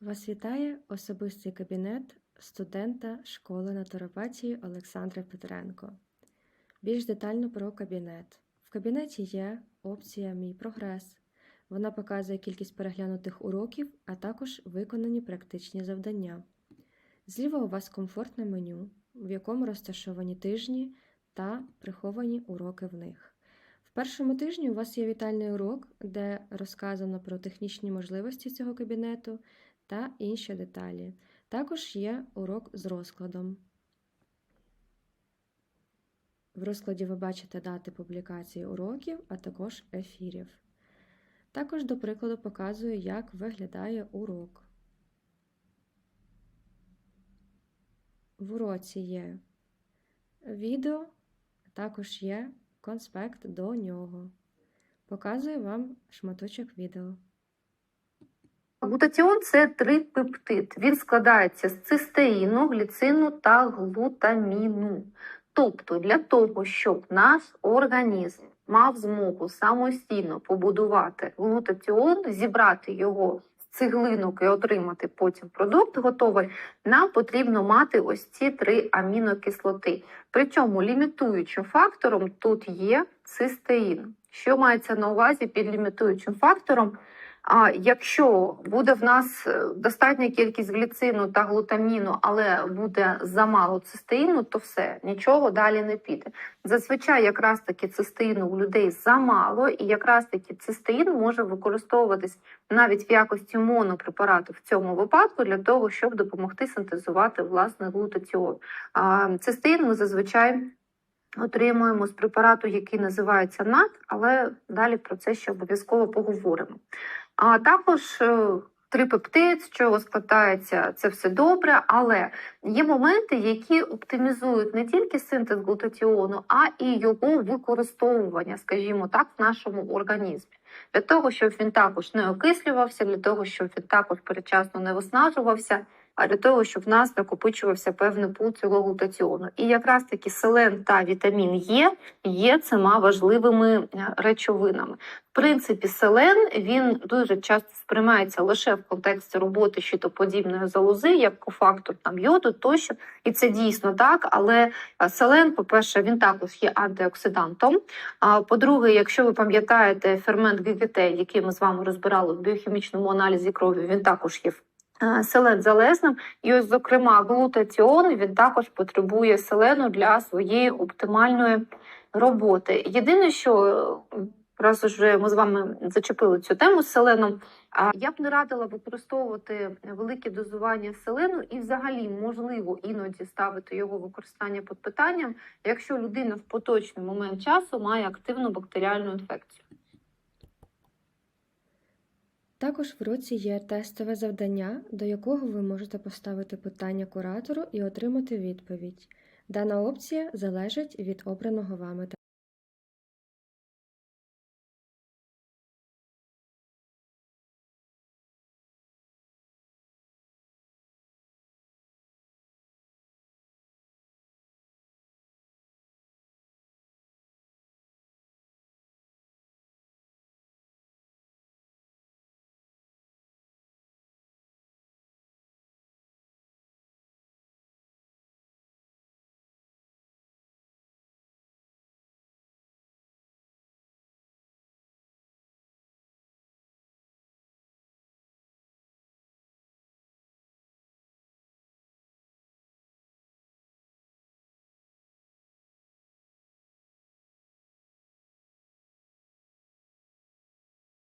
Вас вітає особистий кабінет студента школи натуропатії Олександра Петренко. Більш детально про кабінет. В кабінеті є опція Мій прогрес. Вона показує кількість переглянутих уроків, а також виконані практичні завдання. Зліва у вас комфортне меню, в якому розташовані тижні та приховані уроки в них. В першому тижні у вас є вітальний урок, де розказано про технічні можливості цього кабінету та інші деталі. Також є урок з розкладом. В розкладі ви бачите дати публікації уроків, а також ефірів. Також, до прикладу, показую, як виглядає урок. В уроці є відео, також є конспект до нього. Показую вам шматочок відео. Глутатіон це трипептид. Він складається з цистеїну, гліцину та глутаміну. Тобто, для того, щоб наш організм мав змогу самостійно побудувати глутатіон, зібрати його з цеглинок і отримати потім продукт готовий, нам потрібно мати ось ці три амінокислоти. Причому лімітуючим фактором тут є цистеїн. Що мається на увазі під лімітуючим фактором? А якщо буде в нас е, достатня кількість гліцину та глутаміну, але буде замало цистеїну, то все нічого далі не піде. Зазвичай якраз таки цистеїну у людей замало, і якраз таки цистеїн може використовуватись навіть в якості монопрепарату в цьому випадку для того, щоб допомогти синтезувати власне глутатіон. А цистеїн ми зазвичай отримуємо з препарату, який називається НАТ, але далі про це ще обов'язково поговоримо. А також е, трипептид, з чого складається, це все добре, але є моменти, які оптимізують не тільки синтез глутатіону, а і його використовування, скажімо так, в нашому організмі. Для того, щоб він також не окислювався, для того, щоб він також передчасно не виснажувався, для того, щоб в нас накопичувався певний пул цього глутатіону. І якраз таки селен та вітамін Е є цими важливими е, речовинами. В принципі, селен він дуже часто сприймається лише в контексті роботи щитоподібної залози, як кофактор там йоду тощо, і це дійсно так. Але е, селен, по-перше, він також є антиоксидантом. А по-друге, якщо ви пам'ятаєте фермент ГГТ, який ми з вами розбирали в біохімічному аналізі крові, він також є е, селен залезним. І ось, зокрема, глутатіон він також потребує селену для своєї оптимальної роботи. Єдине, що е, раз уже ми з вами зачепили цю тему з селеном. Я б не радила використовувати велике дозування селену і, взагалі, можливо, іноді ставити його використання під питанням, якщо людина в поточний момент часу має активну бактеріальну інфекцію. Також в році є тестове завдання, до якого ви можете поставити питання куратору і отримати відповідь. Дана опція залежить від обраного вами